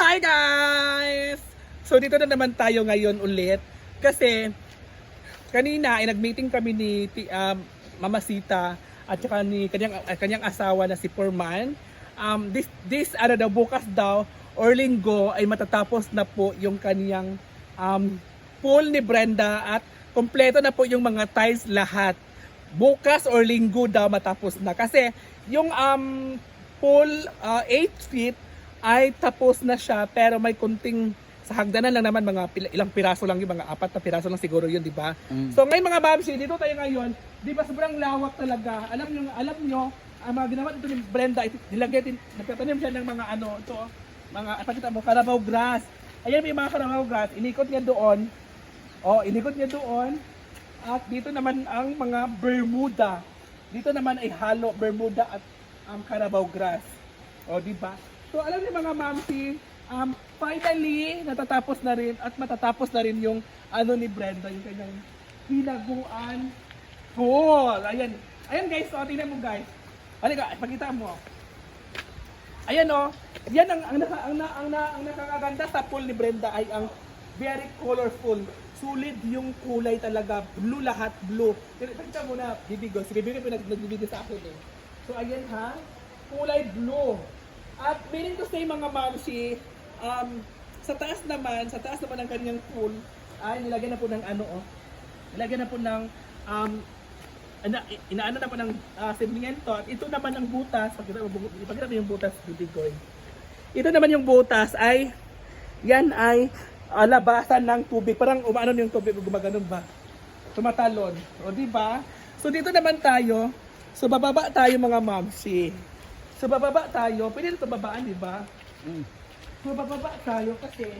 Hi guys! So dito na naman tayo ngayon ulit kasi kanina ay nag-meeting kami ni um, Mama Sita at saka ni kanyang, uh, kanyang asawa na si Forman. Um, this, this ano daw, bukas daw or linggo ay matatapos na po yung kanyang um, pool ni Brenda at kompleto na po yung mga tiles lahat. Bukas or linggo daw matapos na kasi yung um, pool 8 feet ay tapos na siya pero may kunting sa hagdanan lang naman mga pila- ilang piraso lang yung mga apat na piraso lang siguro yun, di ba? Mm. So ngayon mga babsi, dito tayo ngayon, di ba sobrang lawak talaga. Alam nyo, alam nyo, ang mga ginawa dito ni Brenda, ito, nilagay din, nagtatanim siya ng mga ano, ito, mga, pakita mo, Carabao grass. Ayan may mga Carabao grass, inikot niya doon. Oh, inikot niya doon. At dito naman ang mga Bermuda. Dito naman ay halo Bermuda at um, Carabao grass. O, di ba? So, alam niyo mga mamsi, um, finally, natatapos na rin at matatapos na rin yung ano ni Brenda, yung kanyang hinaguan pool. Ayan. Ayan guys, so, tingnan mo guys. Halika, ipakita mo. Ayan o. Yan ang ang, naka, ang, ang, na, ang nakakaganda sa pool ni Brenda ay ang very colorful. Sulit yung kulay talaga. Blue lahat, blue. Pakita mo na, bibigo. Si Bibigo yung nag- nagbibigay sa akin eh. So ayan ha, kulay blue. At meaning to say mga mamsi, um, sa taas naman, sa taas naman ng kanyang pool, ay nilagyan na po ng ano oh. Nilagyan na po ng um, ina, inaano na po ng uh, semento at ito naman ang butas. Pagkita mo pagkita mo yung butas bibigoy ito naman yung butas ay yan ay ah, labasan ng tubig. Parang umaano yung tubig gumaganon ba? Tumatalon. O di ba? So dito naman tayo. So bababa tayo mga mamsi so bababa tayo pwede na ito babaan di ba Mm. so bababa tayo kasi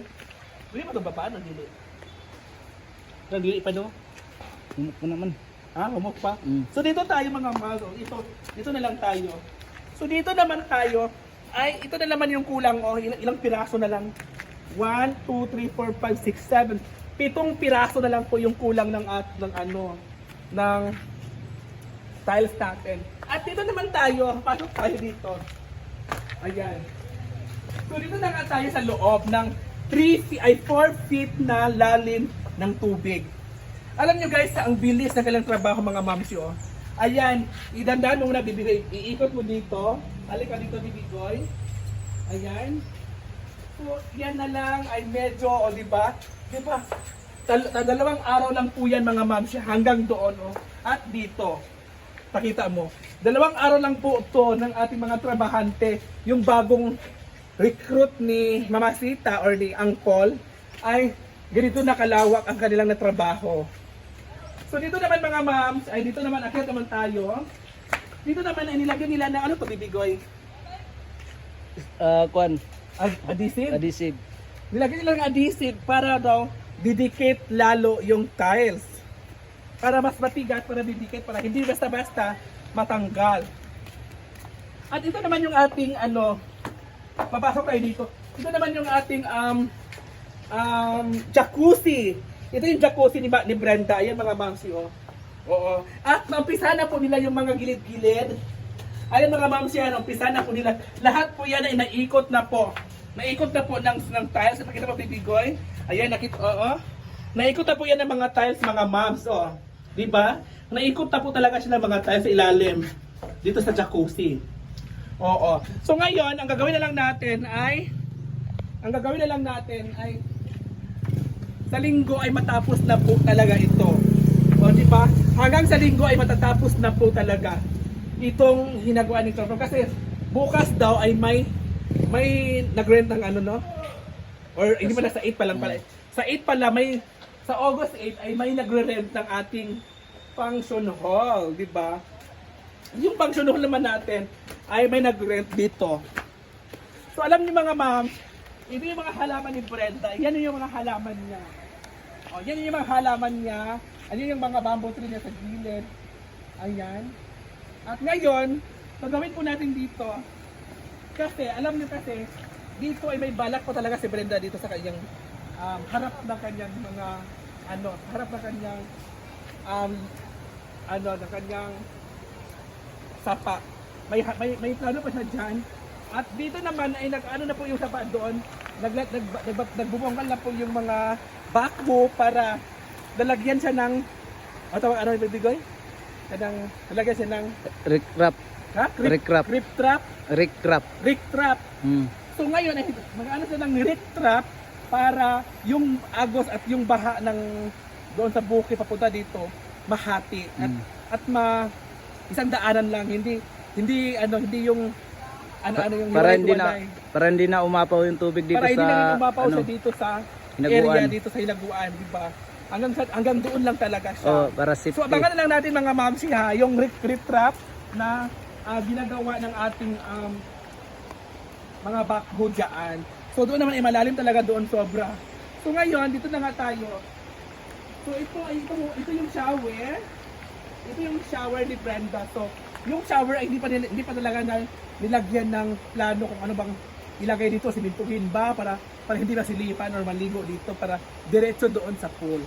pwede ba ito babaan ang dili ang dili pa no Humok ko naman. Ah, humok pa. Mm. So dito tayo mga mago. Ito, dito na lang tayo. So dito naman tayo, ay ito na naman yung kulang oh, ilang, ilang piraso na lang. 1, 2, 3, 4, 5, 6, 7. Pitong piraso na lang po yung kulang ng at ng ano ng tiles natin. At dito naman tayo, pasok tayo dito. Ayan. So dito na nga tayo sa loob ng 3 feet, ay 4 feet na lalim ng tubig. Alam nyo guys, ang bilis ng kailang trabaho mga mamsi oh. Ayan, idandaan mo muna bibigay. Iikot mo dito. Halika dito bibigoy. Ayan. So, yan na lang ay medyo, o di ba? Di ba? Tal- dalawang araw lang po yan mga mamsi hanggang doon oh. At dito. Pakita mo. Dalawang araw lang po ito ng ating mga trabahante. Yung bagong recruit ni Mama Sita or ni Angkol ay ganito na kalawak ang kanilang natrabaho. So dito naman mga moms, ay dito naman akyat naman tayo. Dito naman ay nilagyan nila ng ano to bibigoy? Ah, kwan, Ad- adhesive. adhesive. Nilagyan nila ng adhesive para daw didikit lalo yung tiles. Para mas matigas, para didikit, para hindi basta-basta matanggal. At ito naman yung ating ano, papasok tayo dito. Ito naman yung ating um, um, jacuzzi. Ito yung jacuzzi ni, ni Brenda. Ayan mga mamsi, oh. Oo. At naumpisa na po nila yung mga gilid-gilid. Ayan mga mamsi, yan, umpisa na po nila. Lahat po yan ay naikot na po. Naikot na po ng, ng tiles. Nakita mo, bibigoy? Ayan, nakita, oo. Naikot na po yan ng mga tiles, mga moms, oh. Di ba? Naikot na po talaga siya ng mga tiles sa ilalim. Dito sa jacuzzi. Oo. So ngayon, ang gagawin na lang natin ay ang gagawin na lang natin ay sa linggo ay matapos na po talaga ito. O di ba? Hanggang sa linggo ay matatapos na po talaga itong hinagawa ni Toro kasi bukas daw ay may may nagrent ng ano no? Or hindi man sa 8 pa lang pala. Sa 8 pala may sa August 8 ay may nagre-rent ng ating function hall, di ba? Yung function hall naman natin ay may nag-rent dito. So alam niyo mga ma'am, ito yung mga halaman ni Brenda. Yan yung mga halaman niya. O, yan yung mga halaman niya. Ayan yung mga bamboo tree niya sa gilid. Ayan. At ngayon, gagawin po natin dito. Kasi, alam niyo kasi, dito ay may balak po talaga si Brenda dito sa kanyang um, harap ng kanyang mga ano, harap ng kanyang um, ano, ng kanyang sapa. May, may, may plano pa siya dyan At dito naman ay nag ano na po yung sapa doon, nag, nag, nag, nag, nagbubungkal na po yung mga backhoe para lalagyan siya ng ano tawag ano yung bibigoy? Kanang lalagyan siya ng Rick Rap. ha? Rick Rap. grip trap, Rick Rap. rick trap. Hmm. So ngayon ay mag-ano siya ng rick trap para yung agos at yung baha ng doon sa bukid papunta dito mahati at Mm. at ma isang daanan lang hindi hindi ano hindi yung ano ano yung Para hindi na para hindi na umapaw yung tubig dito para sa hindi na umapaw ano, siya dito sa Hinaguan. area dito sa Hilaguan, di ba? Hanggang sa, hanggang doon lang talaga siya. Oh, para safety. So abangan na lang natin mga mamsi ha, yung rip, rip trap na ah, ginagawa ng ating um, mga backhoe dyan. So doon naman ay malalim talaga doon sobra. So ngayon, dito na nga tayo. So ito ito, ito yung shower. Ito yung shower ni Brenda. So yung shower ay hindi pa hindi pa talaga na nilagyan ng plano kung ano bang ilagay dito, simintuhin ba para para hindi masilipan or maligo dito para diretso doon sa pool.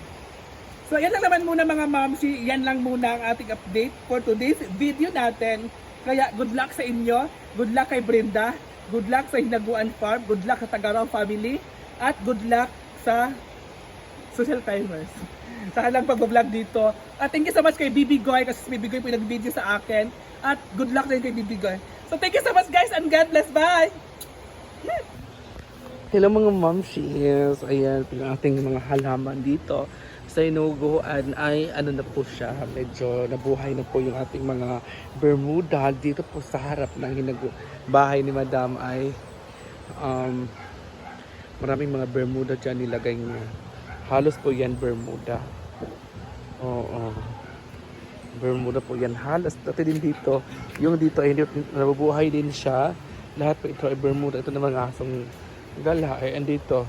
So yan lang naman muna mga mamsi, yan lang muna ang ating update for today's video natin. Kaya good luck sa inyo, good luck kay Brenda, good luck sa Hinaguan Farm, good luck sa Tagaraw family, at good luck sa social timers. Sa lang pag-vlog dito. At thank you so much kay Bibi Goy kasi si Bibi Goy po yung nag-video sa akin. At good luck din kay Bibi Goy. So thank you so much guys and God bless. Bye! Hello mga momshies! Ayan, yung ating mga halaman dito sa inuguan ay ano na po siya, medyo nabuhay na po yung ating mga Bermuda dito po sa harap ng hinagu bahay ni Madam ay um, maraming mga Bermuda dyan nilagay niya. Halos po yan Bermuda. Oo. Bermuda po yan. Halos dati din dito. Yung dito ay nabubuhay din siya. Lahat po ito ay Bermuda. Ito na mga asong gala ay andito.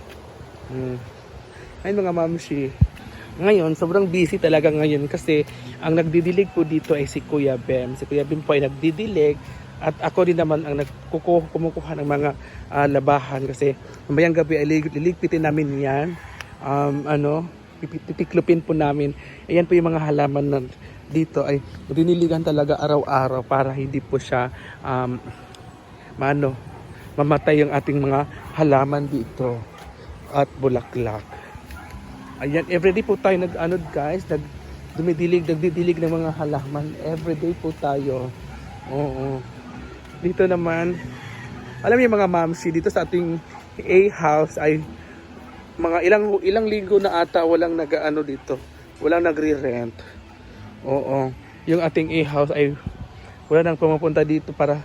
Hmm. Ay mga mamshi. Ngayon, sobrang busy talaga ngayon kasi ang nagdidilig po dito ay si Kuya Bem. Si Kuya Bem po ay nagdidilig at ako din naman ang nagkukuha, kumukuha ng mga ah, labahan kasi mamayang gabi ay lig- liligpitin namin yan. Um, ano, pipi- titiklupin po namin. Ayan po yung mga halaman na dito ay diniligan talaga araw-araw para hindi po siya um, mano, mamatay yung ating mga halaman dito at bulaklak. Ayan, everyday po tayo nag ano guys, nag dumidilig, nagdidilig ng mga halaman. Everyday po tayo. Oo. Dito naman, alam niyo mga mamsi, dito sa ating A house ay mga ilang ilang linggo na ata walang nag-ano dito. Walang nagre-rent. Oo. Yung ating A house ay wala nang pumupunta dito para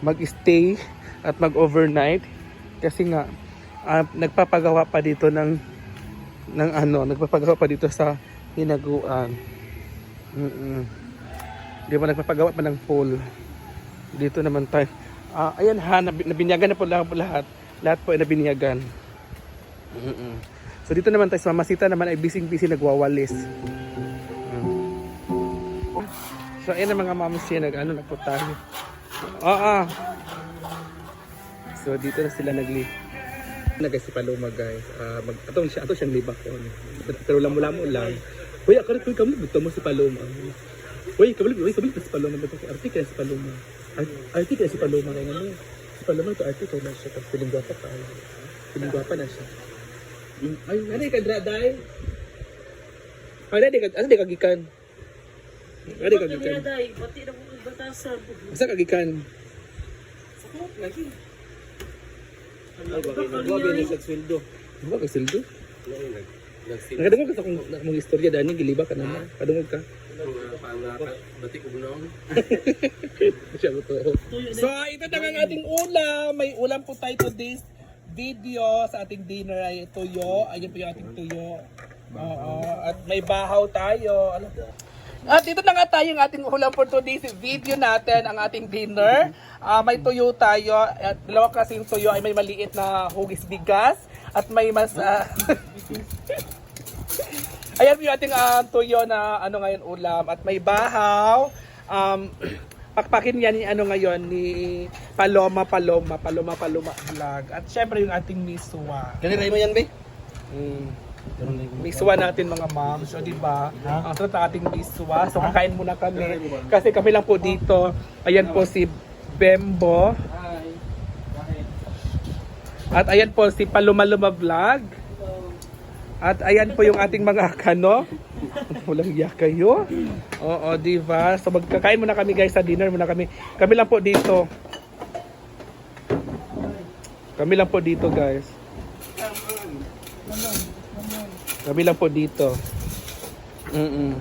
mag-stay at mag-overnight kasi nga ah, nagpapagawa pa dito ng ng ano, nagpapagawa pa dito sa hinaguan. Mm Di ba nagpapagawa pa ng pool. Dito naman tayo. Ah, ayan ha, nab- nabinyagan na po lahat, lahat. Lahat po ay nabinyagan. Mm So dito naman tayo sa Mamasita naman ay busy-busy nagwawalis. Mm. So ayan ang mga mamsi nag ano na po tayo. Oo. So dito na sila nagli na guys si Paloma guys. Ah mag atong siya ato siyang libak ko. Pero lang mula mo lang. Hoy, ako rin kamo gusto mo si Paloma. Hoy, kabalik, hoy, kabalik si Paloma ba to? Arte kaya si Paloma. Ar- Arte kaya si Paloma kaya ano. Si Paloma to arte kaya na siya piling gwapa pa. Piling gwapa na siya. Ay, ano ka draday? Ano di ka ano di kagikan? Ano di kagikan? Bati na kong batasan. Asa kagikan? Sakot lagi. Ay, bakit nagwabi na sa sweldo. Ano ka sildo? Nakadungog ka sa kung mong istorya dani giliba ka naman. Kadungog ka. Siya ko to. So, ito na ang ating ulam. May ulam po tayo today's video sa ating dinner ay tuyo. Ayun po yung ating tuyo. Oo. At may bahaw tayo. Ano? At ito na nga tayo yung ating ulam for today's video natin, ang ating dinner. Ah, may tuyo tayo. At dalawa kasing tuyo ay may maliit na hugis bigas. At may mas... ah, Ayan po yung ating ah, tuyo na ano ngayon ulam. At may bahaw. Um, pakpakin yan ni ano ngayon ni Paloma Paloma Paloma Paloma vlog. At syempre yung ating miswa. Ganun mo yan, be? Mm. Miswa natin mga ma'am. So, di ba? Ang sarap ng ating miswa. So, kakain muna kami. Kasi kami lang po dito. Ayan po si Bembo. At ayan po si Palumaluma Vlog. At ayan po yung ating mga kano. Walang iya kayo. Oo, di ba? So magkakain muna kami guys sa dinner muna kami. Kami lang po dito. Kami lang po dito guys. Kami lang po dito. Mm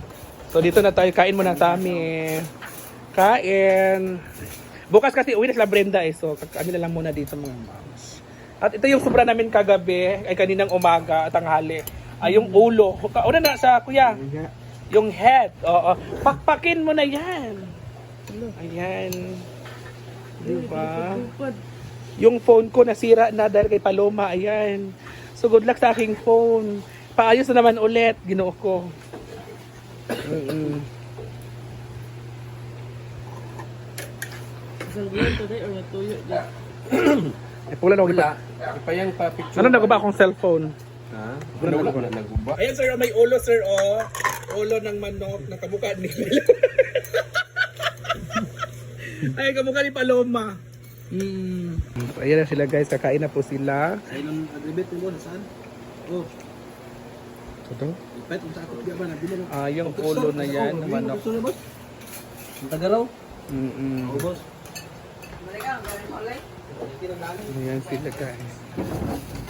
So dito na tayo. Kain muna kami. Kain. Bukas kasi uwi na sila Brenda eh. So kami na lang muna dito mga moms. At ito yung sobra namin kagabi, ay kaninang umaga at tanghali. Ay yung ulo. Una na sa kuya. Yung head. Oo. Pakpakin mo na yan. Ayan. Diba? Yung phone ko nasira na dahil kay Paloma. Ayan. So good luck sa aking phone. Paayos na naman ulit. Ginoo ko. Natuyo dyan. Eh, pula na ako Wala. Ipayang pa picture. Ano na ba akong cellphone? Ha? Wala ko na naguba. Ayan sir, may ulo sir oh. Ulo ng manok na kamukha ni Ay, kamukha ni Paloma. Mm. Ayan na sila guys, kakain na po sila. Ay, nang agribit mo saan? Oh, Ito? mo sa ako. Di ba. Ah, yung ulo na yan, ng manok. Ang tagaraw? Mm-mm. Oo, boss. Ayan sila guys.